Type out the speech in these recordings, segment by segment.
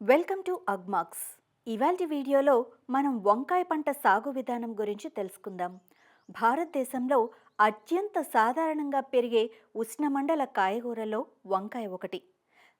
Welcome to Agmax. ఇవాల్టి వీడియోలో మనం వంకాయ పంట సాగు విధానం గురించి తెలుసుకుందాం. భారతదేశంలో అత్యంత సాధారణంగా పెరిగే ఉష్ణమండల కాయగూరలో వంకాయ ఒకటి.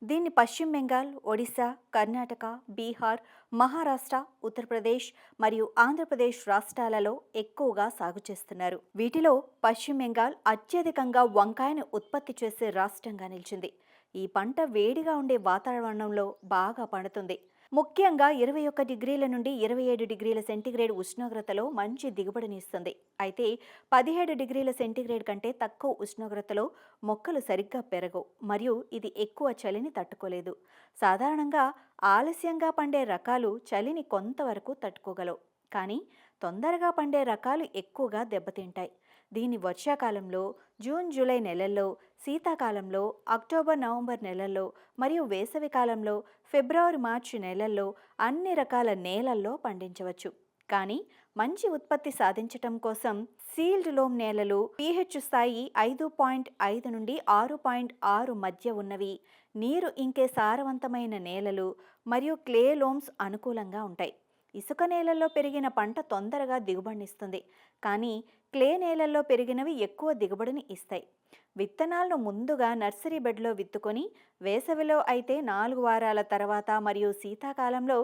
దీన్ని పశ్చిమ బెంగాల్ ఒడిశా కర్ణాటక బీహార్ మహారాష్ట్ర ఉత్తరప్రదేశ్ మరియు ఆంధ్రప్రదేశ్ రాష్ట్రాలలో ఎక్కువగా సాగు చేస్తున్నారు. వీటిలో పశ్చిమ బెంగాల్ అత్యధికంగా వంకాయను ఉత్పత్తి చేసే రాష్ట్రంగా నిలిచింది. ఈ పంట వేడిగా ఉండే వాతావరణంలో బాగా పండుతుంది. ముఖ్యంగా ఇరవై ఒక్క డిగ్రీల నుండి ఇరవై ఏడు డిగ్రీల సెంటీగ్రేడ్ ఉష్ణోగ్రతలో మంచి దిగుబడిని ఇస్తుంది అయితే పదిహేడు డిగ్రీల సెంటీగ్రేడ్ కంటే తక్కువ ఉష్ణోగ్రతలో మొక్కలు సరిగ్గా పెరగవు మరియు ఇది ఎక్కువ చలిని తట్టుకోలేదు. సాధారణంగా ఆలస్యంగా పండే రకాలు చలిని కొంతవరకు తట్టుకోగలవు. కానీ తొందరగా పండే రకాలు ఎక్కువగా దెబ్బతింటాయి. దీని వర్షాకాలంలో జూన్ జూలై నెలల్లో శీతాకాలంలో అక్టోబర్ నవంబర్ నెలల్లో మరియు వేసవి కాలంలో ఫిబ్రవరి మార్చి నెలల్లో అన్ని రకాల నేలల్లో పండించవచ్చు. కానీ మంచి ఉత్పత్తి సాధించటం కోసం సీల్డ్ లోమ్ నేలలు పీహెచ్ స్థాయి ఐదు పాయింట్ ఐదు నుండి ఆరు పాయింట్ ఆరు మధ్య ఉన్నవి. నీరు ఇంకే సారవంతమైన నేలలు మరియు క్లే లోమ్స్ అనుకూలంగా ఉంటాయి. ఇసుక నేలల్లో పెరిగిన పంట తొందరగా దిగుబడినిస్తుంది. కానీ క్లే నేలల్లో పెరిగినవి ఎక్కువ దిగుబడిని ఇస్తాయి. విత్తనాలను ముందుగా నర్సరీ బెడ్లో విత్తుకొని వేసవిలో అయితే నాలుగు వారాల తర్వాత మరియు శీతాకాలంలో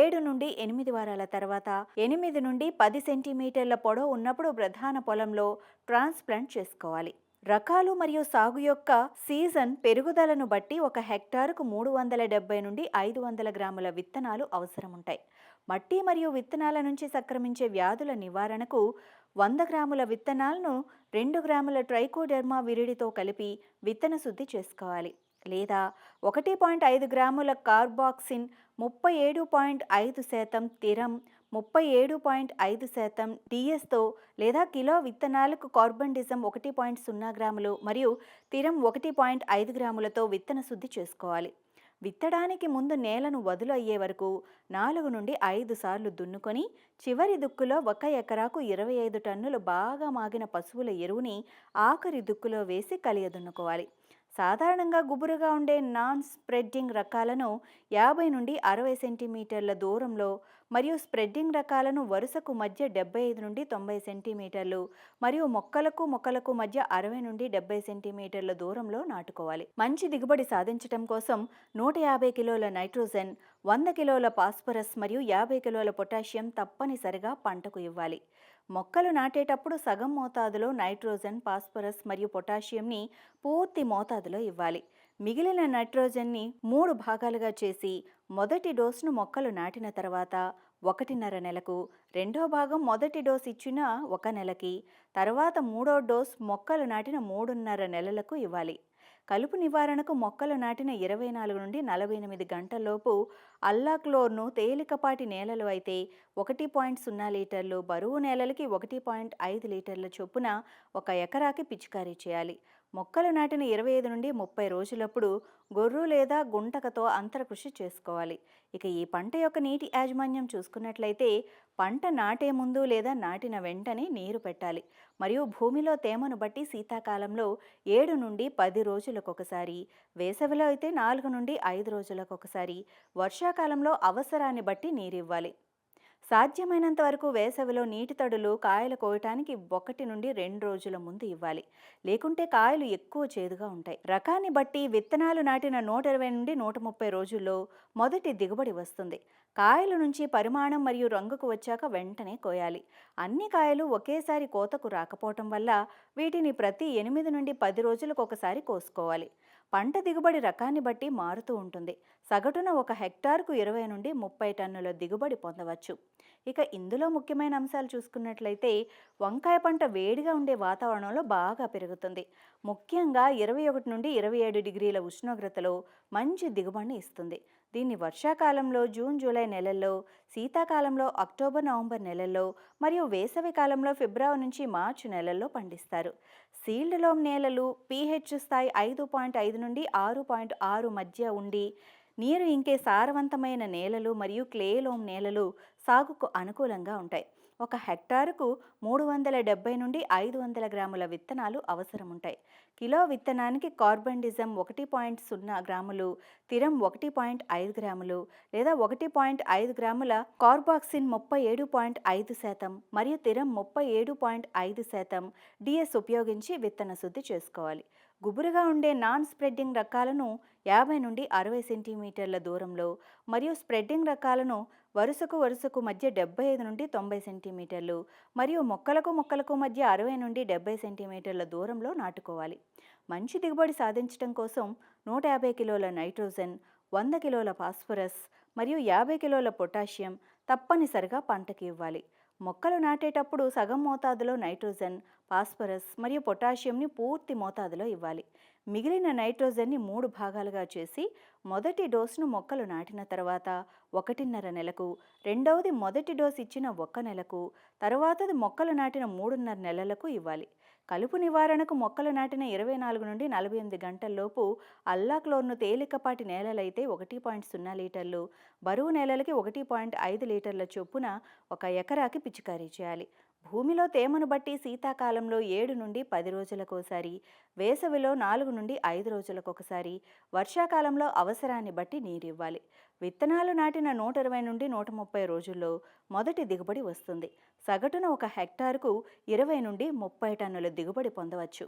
ఏడు నుండి ఎనిమిది వారాల తర్వాత ఎనిమిది నుండి పది సెంటీమీటర్ల పొడవు ఉన్నప్పుడు ప్రధాన పొలంలో ట్రాన్స్ప్లాంట్ చేసుకోవాలి. రకాలు మరియు సాగు యొక్క సీజన్ పెరుగుదలను బట్టి ఒక హెక్టారుకు మూడు వందల డెబ్బై నుండి ఐదు వందల గ్రాముల విత్తనాలు అవసరం ఉంటాయి మట్టి మరియు విత్తనాల నుంచి సక్రమించే వ్యాధుల నివారణకు వంద గ్రాముల విత్తనాలను రెండు గ్రాముల ట్రైకోడెర్మా విరిడితో కలిపి విత్తన శుద్ధి చేసుకోవాలి. లేదా ఒకటి పాయింట్ ఐదు గ్రాముల కార్బాక్సిన్ ముప్పై ఏడు పాయింట్ ఐదు శాతం తిరం ముప్పై ఏడు పాయింట్ ఐదు శాతం డిఎస్తో లేదా కిలో విత్తనాలకు కార్బండిజం ఒకటి పాయింట్ సున్నా గ్రాములు మరియు తిరం ఒకటి పాయింట్ ఐదు గ్రాములతో విత్తన శుద్ధి చేసుకోవాలి. విత్తడానికి ముందు నేలను వదులు అయ్యే వరకు నాలుగు నుండి ఐదు సార్లు దున్నుకొని చివరి దుక్కులో ఒక ఎకరాకు ఇరవై ఐదు టన్నులు బాగా మాగిన పశువుల ఎరువుని ఆఖరి దుక్కులో వేసి కలియదున్నుకోవాలి సాధారణంగా గుబురుగా ఉండే నాన్ స్ప్రెడ్డింగ్ రకాలను యాభై నుండి అరవై సెంటీమీటర్ల దూరంలో మరియు స్ప్రెడ్డింగ్ రకాలను వరుసకు మధ్య డెబ్బై ఐదు నుండి తొంభై సెంటీమీటర్లు మరియు మొక్కలకు మొక్కలకు మధ్య అరవై నుండి డెబ్బై సెంటీమీటర్ల దూరంలో నాటుకోవాలి. మంచి దిగుబడి సాధించటం కోసం నూట యాభై కిలోల నైట్రోజన్ వంద కిలోల పాస్పరస్ మరియు యాభై కిలోల పొటాషియం తప్పనిసరిగా పంటకు ఇవ్వాలి. మొక్కలు నాటేటప్పుడు సగం మోతాదులో నైట్రోజన్ పాస్పరస్ మరియు పొటాషియంని పూర్తి మోతాదులో ఇవ్వాలి. మిగిలిన నైట్రోజన్ని మూడు భాగాలుగా చేసి మొదటి డోసును మొక్కలు నాటిన తర్వాత ఒకటిన్నర నెలకు రెండో భాగం మొదటి డోస్ ఇచ్చిన ఒక నెలకి తర్వాత మూడో డోస్ మొక్కలు నాటిన మూడున్నర నెలలకు ఇవ్వాలి. కలుపు నివారణకు మొక్కలు నాటిన ఇరవై నాలుగు నుండి నలభై ఎనిమిది గంటల్లోపు అల్లాక్లోర్ను తేలికపాటి నేలలు అయితే ఒకటి పాయింట్ సున్నా లీటర్లు బరువు నేలలకి ఒకటి పాయింట్ ఐదు లీటర్ల చొప్పున ఒక ఎకరాకి పిచికారీ చేయాలి. మొక్కలు నాటిన ఇరవై ఐదు నుండి ముప్పై రోజులప్పుడు గొర్రు లేదా గుంటకతో అంతరకృషి చేసుకోవాలి. ఇక ఈ పంట యొక్క నీటి యాజమాన్యం చూసుకున్నట్లయితే పంట నాటే ముందు లేదా నాటిన వెంటనే నీరు పెట్టాలి. మరియు భూమిలో తేమను బట్టి శీతాకాలంలో ఏడు నుండి పది రోజులకు ఒకసారి వేసవిలో అయితే నాలుగు నుండి ఐదు రోజులకు ఒకసారి వర్షాకాలంలో అవసరాన్ని బట్టి నీరివ్వాలి సాధ్యమైనంత వరకు వేసవిలో నీటి తడులు కాయలు కోయటానికి ఒకటి నుండి రెండు రోజుల ముందు ఇవ్వాలి. లేకుంటే కాయలు ఎక్కువ చేదుగా ఉంటాయి. రకాన్ని బట్టి విత్తనాలు నాటిన నూట ఇరవై నుండి నూట ముప్పై రోజుల్లో మొదటి దిగుబడి వస్తుంది. కాయల నుంచి పరిమాణం మరియు రంగుకు వచ్చాక వెంటనే కోయాలి. అన్ని కాయలు ఒకేసారి కోతకు రాకపోవటం వల్ల వీటిని ప్రతి ఎనిమిది నుండి పది రోజులకు ఒకసారి కోసుకోవాలి. పంట దిగుబడి రకాన్ని బట్టి మారుతూ ఉంటుంది. సగటున ఒక హెక్టార్కు ఇరవై నుండి ముప్పై టన్నుల దిగుబడి పొందవచ్చు. ఇక ఇందులో ముఖ్యమైన అంశాలు చూసుకున్నట్లయితే వంకాయ పంట వేడిగా ఉండే వాతావరణంలో బాగా పెరుగుతుంది. ముఖ్యంగా ఇరవై ఒకటి నుండి ఇరవై ఏడు డిగ్రీల ఉష్ణోగ్రతలో మంచి దిగుబడిని ఇస్తుంది. దీన్ని వర్షాకాలంలో జూన్ జూలై నెలల్లో శీతాకాలంలో అక్టోబర్ నవంబర్ నెలల్లో మరియు వేసవి కాలంలో ఫిబ్రవరి నుంచి మార్చి నెలల్లో పండిస్తారు. సీల్డ్ లోమ్ నేలలు పీహెచ్ స్థాయి ఐదు పాయింట్ ఐదు నుండి ఆరు పాయింట్ ఆరు మధ్య ఉండి నీరు ఇంకే సారవంతమైన నేలలు మరియు క్లేలోమ్ నేలలు సాగుకు అనుకూలంగా ఉంటాయి. ఒక హెక్టారుకు మూడు వందల డెబ్బై నుండి ఐదు వందల గ్రాముల విత్తనాలు అవసరం ఉంటాయి కిలో విత్తనానికి కార్బండిజం ఒకటి పాయింట్ సున్నా గ్రాములు తిరం ఒకటి పాయింట్ ఐదు గ్రాములు లేదా ఒకటి పాయింట్ ఐదు గ్రాముల కార్బాక్సిన్ ముప్పై ఏడు పాయింట్ ఐదు శాతం మరియు తిరం ముప్పై ఏడు పాయింట్ ఐదు శాతం డిఎస్ ఉపయోగించి విత్తన శుద్ధి చేసుకోవాలి. గుబురుగా ఉండే నాన్ స్ప్రెడ్డింగ్ రకాలను యాభై నుండి అరవై సెంటీమీటర్ల దూరంలో మరియు స్ప్రెడ్డింగ్ రకాలను వరుసకు వరుసకు మధ్య డెబ్బై ఐదు నుండి తొంభై సెంటీమీటర్లు మరియు మొక్కలకు మొక్కలకు మధ్య అరవై నుండి డెబ్బై సెంటీమీటర్ల దూరంలో నాటుకోవాలి. మంచి దిగుబడి సాధించడం కోసం నూట యాభై కిలోల నైట్రోజన్ వంద కిలోల ఫాస్ఫరస్ మరియు యాభై కిలోల పొటాషియం తప్పనిసరిగా పంటకి ఇవ్వాలి. మొక్కలు నాటేటప్పుడు సగం మోతాదులో నైట్రోజన్ ఫాస్ఫరస్ మరియు పొటాషియంని పూర్తి మోతాదులో ఇవ్వాలి. మిగిలిన నైట్రోజన్ని మూడు భాగాలుగా చేసి మొదటి డోసును మొక్కలు నాటిన తర్వాత ఒకటిన్నర నెలకు రెండవది మొదటి డోసు ఇచ్చిన ఒక్క నెలకు తరువాతది మొక్కలు నాటిన మూడున్నర నెలలకు ఇవ్వాలి. కలుపు నివారణకు మొక్కలు నాటిన ఇరవై నాలుగు నుండి నలభై ఎనిమిది గంటల్లోపు అల్లాక్లోర్ను తేలికపాటి నేలలైతే ఒకటి పాయింట్ సున్నా లీటర్లు బరువు నేలలకి ఒకటి పాయింట్ ఐదు లీటర్ల చొప్పున ఒక ఎకరాకి పిచికారీ చేయాలి. భూమిలో తేమను బట్టి శీతాకాలంలో ఏడు నుండి పది రోజులకోసారి వేసవిలో నాలుగు నుండి ఐదు రోజులకొకసారి వర్షాకాలంలో అవసరాన్ని బట్టి నీరు ఇవ్వాలి విత్తనాలు నాటిన నూట ఇరవై నుండి నూట ముప్పై రోజుల్లో మొదటి దిగుబడి వస్తుంది. సగటున ఒక హెక్టార్కు ఇరవై నుండి ముప్పై టన్నుల దిగుబడి పొందవచ్చు.